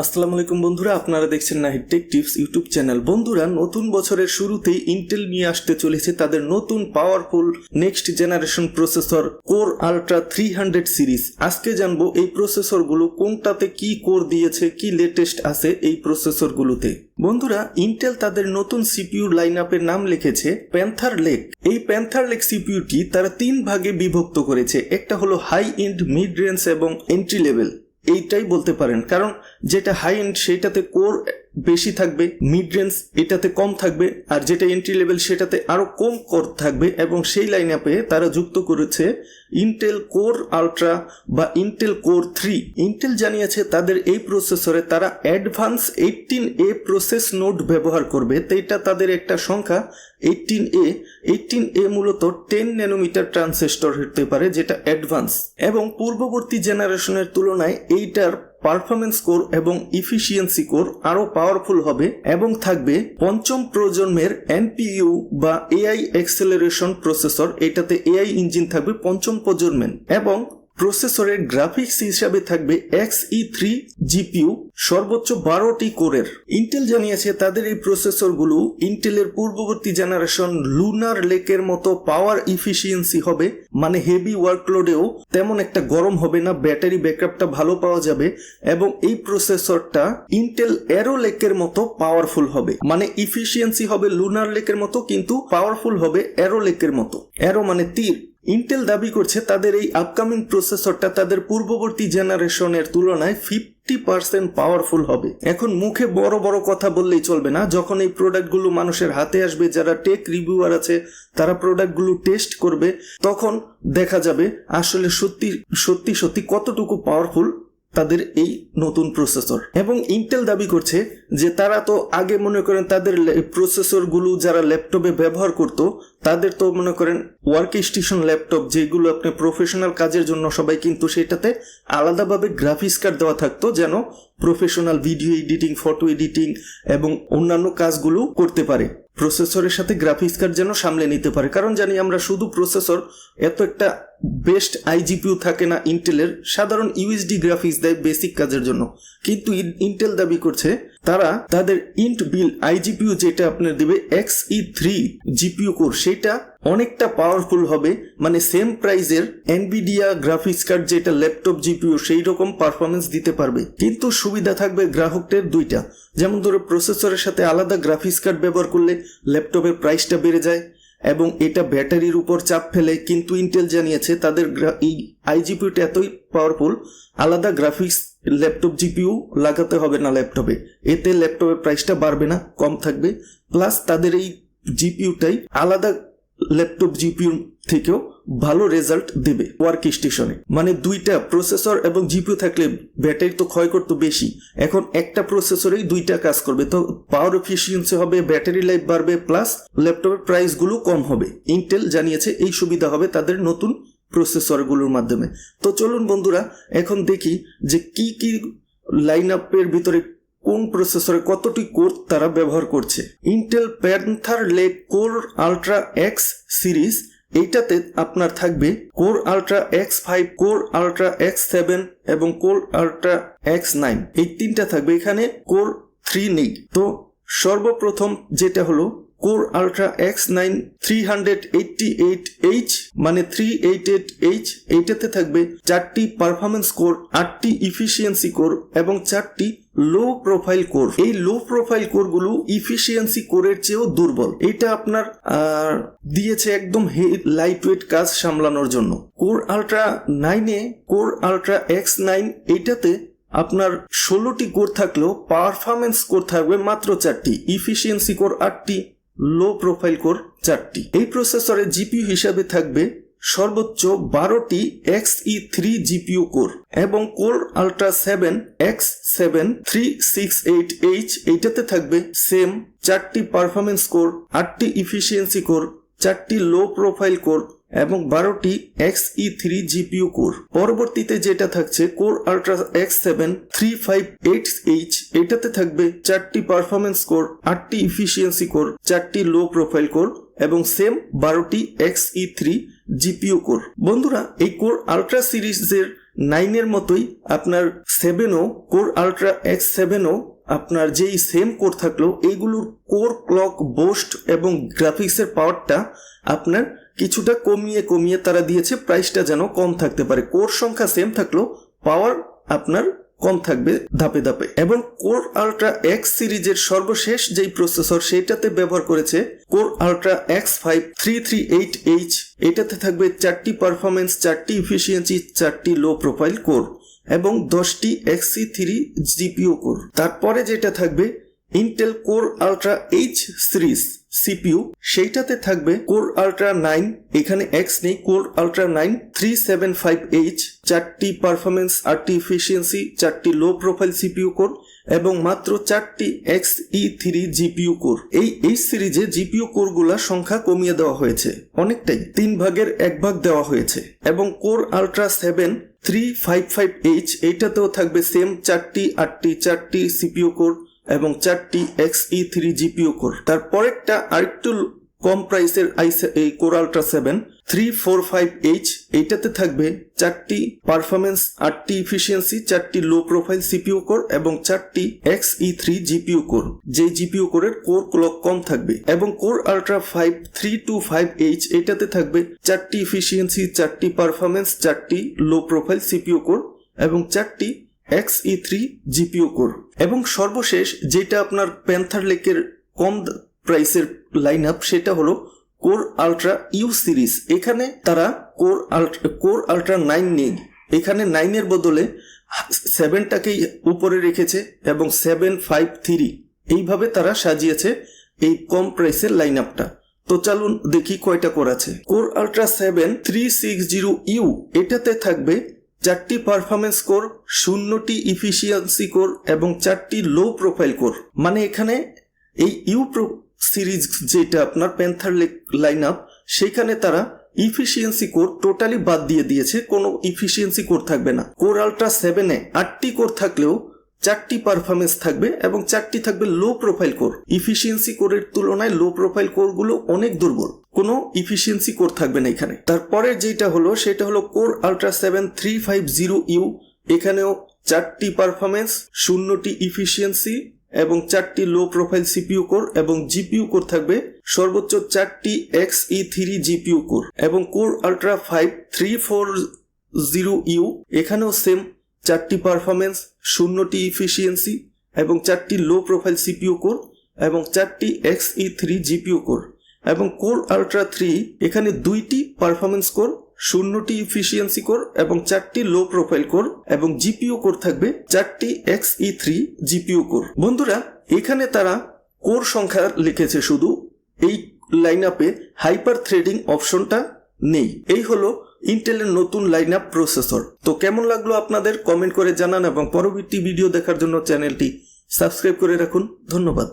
আসসালামু আলাইকুম বন্ধুরা, আপনারা দেখছেন Nahid tech tips YouTube channel. বন্ধুরা, নতুন বছরের শুরুতেই ইন্টেল নিয়ে আসতে চলেছে তাদের নতুন powerful next generation processor core ultra three hundred series আজকে জানব এই প্রসেসরগুলো কোনটাতে কি কোর দিয়েছে, কি লেটেস্ট আছে এই প্রসেসরগুলোতে বন্ধুরা ইন্টেল তাদের নতুন সিপিইউ লাইন আপের নাম লিখেছে প্যান্থার লেক এই প্যান্থার লেক সিপিইউটি তারা তিন ভাগে বিভক্ত করেছে, একটা হলো হাই এন্ড মিড রেঞ্জ এবং এন্ট্রি লেভেল এইটাই বলতে পারেন। কারণ যেটা হাই এন্ড সেইটাতে কোর বেশি থাকবে মিড রেঞ্জ এটাতে কম থাকবে, আর যেটা এন্ট্রি লেভেল সেটাতে আরও কম কোর থাকবে এবং সেই লাইন আপে তারা যুক্ত করেছে ইন্টেল কোর আলট্রা বা ইন্টেল কোর থ্রি ইন্টেল জানিয়েছে তাদের এই প্রসেসরে তারা advance eighteen A process node ব্যবহার করবে, তো এটা তাদের একটা সংখ্যা এইটিন এ এইটিন এ মূলত টেন ন্যানোমিটার ট্রান্সিস্টর হতে পারে, যেটা অ্যাডভান্স এবং পূর্ববর্তী জেনারেশনের তুলনায় এইটার পারফরমেন্স কোর এবং ইফিসিয়েন্সি কোর আরও পাওয়ারফুল হবে এবং থাকবে পঞ্চম প্রজন্মের এনপিইউ বা এআই এক্সেলারেশন প্রসেসর এটাতে এআই ইঞ্জিন থাকবে পঞ্চম প্রজন্মের। এবং প্রসেসরের গ্রাফিক্স হিসাবে থাকবে এক্স ই থ্রি জিপিইউ সর্বোচ্চ বারোটি কোরের। ইন্টেল জানিয়েছে তাদের এই প্রসেসরগুলো ইন্টেলের পূর্ববর্তী জেনারেশন লুনার লেকের মতো পাওয়ার ইফিসিয়েন্সি হবে মানে হেভি ওয়ার্কলোডেও তেমন একটা গরম হবে না ব্যাটারি ব্যাকআপটা ভালো পাওয়া যাবে, এবং এই প্রসেসরটা ইন্টেল অ্যারো লেকের মতো পাওয়ারফুল হবে। মানে ইফিসিয়েন্সি হবে লুনার লেকের মতো, কিন্তু পাওয়ারফুল হবে অ্যারো লেকের মতো। অ্যারো মানে তীর। ইন্টেল দাবি করছে তাদের এই আপকামিং প্রসেসরটা তাদের পূর্ববর্তী জেনারেশনের তুলনায় ফিফটি পার্সেন্ট পাওয়ারফুল হবে। এখন মুখে বড় বড় কথা বললেই চলবে না। যখন এই প্রোডাক্টগুলো মানুষের হাতে আসবে, যারা টেক রিভিউয়ার আছে, তারা প্রোডাক্টগুলো টেস্ট করবে, তখন দেখা যাবে আসলে সত্যি সত্যি সত্যি কতটুকু পাওয়ারফুল তাদের এই নতুন প্রসেসর এবং ইন্টেল দাবি করছে যে তারা তো আগে মনে করেন তাদের প্রসেসরগুলো যারা ল্যাপটপে ব্যবহার করত, তাদের তো মনে করেন ওয়ার্ক স্টেশন ল্যাপটপ যেগুলো আপনি প্রফেশনাল কাজের জন্য সবাই কিন্তু সেটাতে আলাদাভাবে গ্রাফিক্স কার্ড দেওয়া থাকতো যেন professional video editing photo editing এবং অন্যান্য কাজগুলো করতে পারে। প্রসেসরের সাথে গ্রাফিক্স কার্ড যেন সামলে নিতে পারে। কারণ জানি আমরা শুধু প্রসেসর এত একটা বেস্ট আইজিপিউ থাকে না ইন্টেলের সাধারণ ইউএসডি গ্রাফিক্স দেয় বেসিক কাজের জন্য। কিন্তু ইন্টেল দাবি করছে, তারা তাদের ইন্ট বিল আইজিপিউ যেটা আপনার দেবে X E three GPU core সেটা অনেকটা পাওয়ারফুল হবে। মানে সেম প্রাইজের এনবিডিয়া গ্রাফিক্স কার্ড যেটা ল্যাপটপ জিপিউ সেই রকম পারফরমেন্স দিতে পারবে। কিন্তু সুবিধা থাকবে গ্রাহকদের দুইটা। যেমন ধরো প্রসেসরের সাথে আলাদা গ্রাফিক্স কার্ড ব্যবহার করলে ল্যাপটপের প্রাইসটা বেড়ে যায় এবং এটা ব্যাটারির উপর চাপ ফেলে। কিন্তু ইন্টেল জানিয়েছে, তাদের এই আইজিপিউটা এতই পাওয়ারফুল আলাদা গ্রাফিক্স ল্যাপটপ জিপিউ লাগাতে হবে না ল্যাপটপে এতে ল্যাপটপের প্রাইসটা বাড়বে না, কম থাকবে। প্লাস তাদের এই জিপিউটাই আলাদা ল্যাপটপ জিপিউ থেকেও ভালো রেজাল্ট দেবে ওয়ার্ক স্টেশনে মানে দুইটা প্রসেসর এবং জিপিউ থাকলে ব্যাটারি তো ক্ষয় করতো বেশি। এখন একটা প্রসেসরেই দুইটা কাজ করবে। তো পাওয়ার এফিসিয়েন্সি হবে ব্যাটারি লাইফ বাড়বে প্লাস ল্যাপটপের প্রাইসগুলো কম হবে। ইন্টেল জানিয়েছে এই সুবিধা হবে, তাদের নতুন প্রসেসরগুলোর মাধ্যমে। তো চলুন বন্ধুরা, এখন দেখি যে কি কি লাইন আপের ভিতরে কোন প্রসেসরে কতটি কোর তারা ব্যবহার করছে। Intel Panther Lake core ultra X series এইটাতে আপনার থাকবে core ultra X five core ultra X seven এবং কোর আলট্রা এক্স নাইন এই তিনটা থাকবে এখানে কোর থ্রি নেই। তো সর্বপ্রথম যেটা হলো core ultra X nine three hundred eighty eight H মানে থ্রি এইট এইট এইচ এইটাতে থাকবে চারটি পারফরমেন্স কোর আটটি ইফিসিয়েন্সি কোর এবং চারটি লো প্রোফাইল কোর এই লো প্রোফাইল কোরগুলো ইফিসিয়েন্সি কোরের চেয়েও দুর্বল। এটা আপনার দিয়েছে একদম লাইট ওয়েট কাজ সামলানোর জন্য। কোর আলট্রা নাইনে কোর আলট্রা এক্স নাইন এইটাতে আপনার ষোলোটি কোর থাকলেও পারফরমেন্স কোর থাকবে মাত্র চারটি। ইফিসিয়েন্সি কোর আটটি। লো প্রোফাইল কোর চারটি। এই প্রসেসরে জিপিইউ হিসাবে থাকবে সর্বোচ্চ বারোটি X E three GPU core এবং core ultra seven X seven three six eight H এইটাতে থাকবে সেম চারটি পারফরমেন্স কোর আটটি ইফিসিয়েন্সি কোর চারটি লো প্রোফাইল কোর এবং বারোটি X E three GPU core. পরবর্তীতে যেটা থাকছে, core ultra X seven three five eight H এটাতে থাকবে চারটি পারফরমেন্স কোর, আটটি ইফিসিয়েন্সি কোর, চারটি লো প্রোফাইল কোর এবং সেম বারোটি X E three GPU core. বন্ধুরা, এই কোর আলট্রা সিরিজের নাইনের মতোই আপনার সেভেনও কোর আলট্রা এক্স সেভেনও আপনার যেই সেম কোর থাকল, এইগুলোর কোর ক্লক বোস্ট এবং গ্রাফিক্সের পাওয়ারটা আপনার কিছুটা কমিয়ে কমিয়ে তারা দিয়েছে প্রাইসটা যেন কম থাকতে পারে। কোর সংখ্যা সেম থাকল পাওয়ার আপনার কম থাকবে ধাপে ধাপে। এবং কোর আলট্রা এক্স সিরিজের সর্বশেষ যেই প্রসেসর সেটাতে ব্যবহার করেছে core ultra X five three three eight H এটাতে থাকবে চারটি পারফরমেন্স চারটি ইফিসিয়েন্সি চারটি লো প্রোফাইল কোর এবং দশটি এক্সি থ্রি জিপিও কোর তারপরে যেটা থাকবে Intel core ultra H series CPU সেইটাতে থাকবে কোর আলট্রা নাইন এখানে এক্স নেই core ultra nine three seven five H চারটি পারফরমেন্স আটটি ইফিসিয়েন্সি চারটি লো প্রোফাইল সিপিইউ কোর এবং মাত্র চারটি X E three GPU core এই এইচ সিরিজে জিপিইউ কোরগুলা সংখ্যা কমিয়ে দেওয়া হয়েছে, অনেকটাই। তিন ভাগের এক ভাগ দেওয়া হয়েছে এবং core ultra seven three five five H এইটাতেও থাকবে সেম চারটি আটটি, চারটি সিপিও কোর এবং চারটি X E three GPU core তারপরেরটা আরেকটু কম প্রাইসের আই এই core ultra seven three four five H এইটাতে থাকবে চারটি পারফরমেন্স আটটি ইফিসিয়েন্সি চারটি লো প্রোফাইল সিপিইউ কোর এবং চারটি X E three GPU core যে জিপিইউ কোরের কোর ক্লক কম থাকবে এবং core ultra five three two five H এটাতে থাকবে চারটি ইফিসিয়েন্সি চারটি পারফরমেন্স চারটি লো প্রোফাইল সিপিইউ কোর এবং চারটি X E three GPU core এবং সর্বশেষ যেটা আপনার প্যান্থার লেকের কম প্রাইসের লাইন আপ সেটা হলো কোর আলট্রা ইউ সিরিজ এখানে তারা core ultra core ultra nine নেই। এখানে নাইনের বদলে সেভেনটাকেই উপরে রেখেছে এবং সেভেন ফাইভ থ্রি এইভাবে তারা সাজিয়েছে এই কম প্রাইসের লাইন আপটা তো চলুন দেখি কয়টা কোর আছে। Core ultra seven three six zero U এটাতে থাকবে চারটি পারফরমেন্স কোর শূন্যটি ইফিসিয়েন্সি কোর এবং চারটি লো প্রোফাইল কোর মানে এখানে এই ইউ সিরিজ যেটা আপনার প্যান্থার লাইন আপ সেখানে তারা ইফিসিয়েন্সি কোর টোটালি বাদ দিয়ে দিয়েছে, কোনো ইফিসিয়েন্সি কোর থাকবে না। কোর আলট্রা সেভেনে আটটি কোর থাকলেও চারটি পারফরমেন্স থাকবে এবং চারটি থাকবে লো প্রোফাইল কোর ইফিসিয়েন্সি কোরের তুলনায় লো প্রোফাইল কোরগুলো অনেক দুর্বল। কোনো ইফিসিয়েন্সি কোর থাকবে না এখানে। তারপরে যেটা হলো, সেটা হলো core ultra seven three five zero U এখানেও চারটি পারফরমেন্স শূন্যটি ইফিসিয়েন্সি এবং চারটি লো প্রোফাইল সিপিইউ কোর এবং জিপিইউ কোর থাকবে সর্বোচ্চ চারটি X E three GPU core এবং core ultra five three four zero U এখানেও সেম চারটি পারফরমেন্স শূন্যটি ইফিসিয়েন্সি এবং চারটি লো প্রোফাইল সিপিউ কোর এবং চারটি X E three GPU core এবং কোর আলট্রা থ্রি এখানে দুইটি পারফরমেন্স কোর শূন্যটি ইফিসিয়েন্সি কোর এবং চারটি লো প্রোফাইল কোর এবং জিপিও কোর থাকবে চারটি X E three GPU core বন্ধুরা, এখানে তারা কোর সংখ্যা লিখেছে শুধু, এই লাইন আপে হাইপার থ্রেডিং অপশনটা নেই। এই হলো ইন্টেলের নতুন লাইন আপ প্রসেসর তো কেমন লাগল আপনাদের? কমেন্ট করে জানান এবং পরবর্তী ভিডিও দেখার জন্য চ্যানেলটি সাবস্ক্রাইব করে রাখুন। ধন্যবাদ।